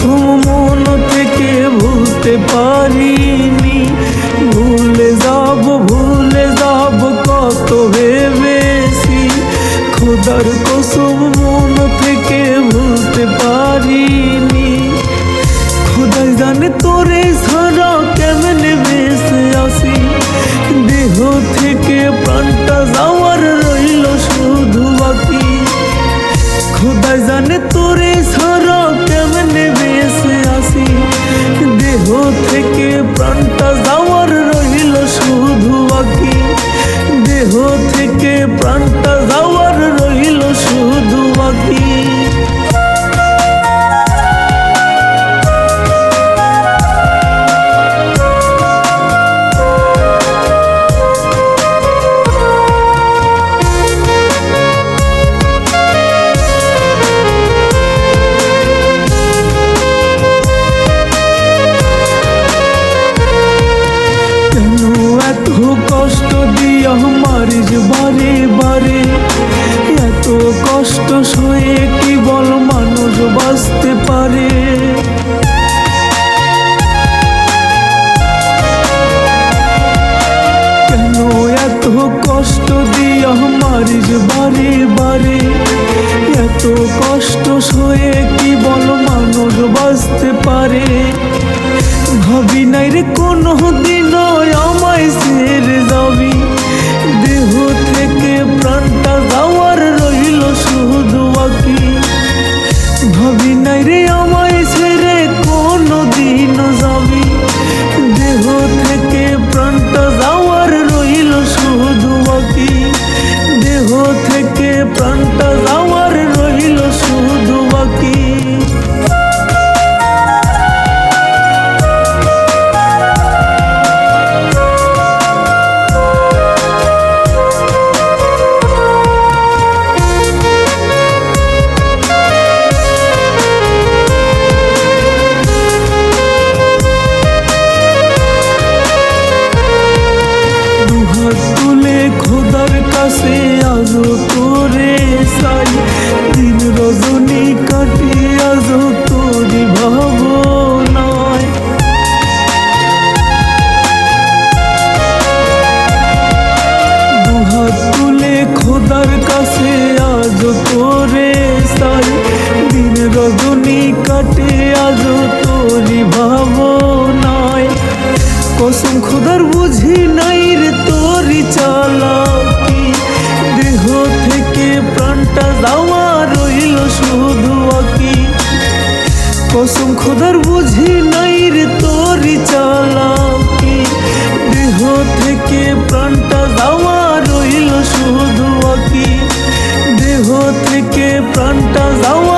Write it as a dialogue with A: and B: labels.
A: মাসুম মন থেকে ভুলতে পারিনি। ভুলে যাব ভুলে যাব কত ভেবেছি। খোদার কসম দিয়া বারে বারে। এত কষ্ট সয়ে কি বল মানুষ বাঁচতে পারে? কেন এত কষ্ট দিয়া বারে বারে? এত কষ্ট সয়ে কি বল মানুষ বাঁচতে পারে? ভাবি নাই রে কোনো দিন আমায় ছেড়ে কাছে আজো তোরে সাই দিন রজনী কাটি আজো তোরি তুলে খোদার কাছে আজ তোরে সাই দিন রজনী কাটে আজ তোরি ভাবনায়। কসম খোদার বুঝি নাই কসম খোদার বুঝি নাই রে তোরি চালাকি দেহ থেকে প্রাণটা যাওয়া রইল শুধু আঁকি। দেহ থেকে প্রাণটা যাওয়া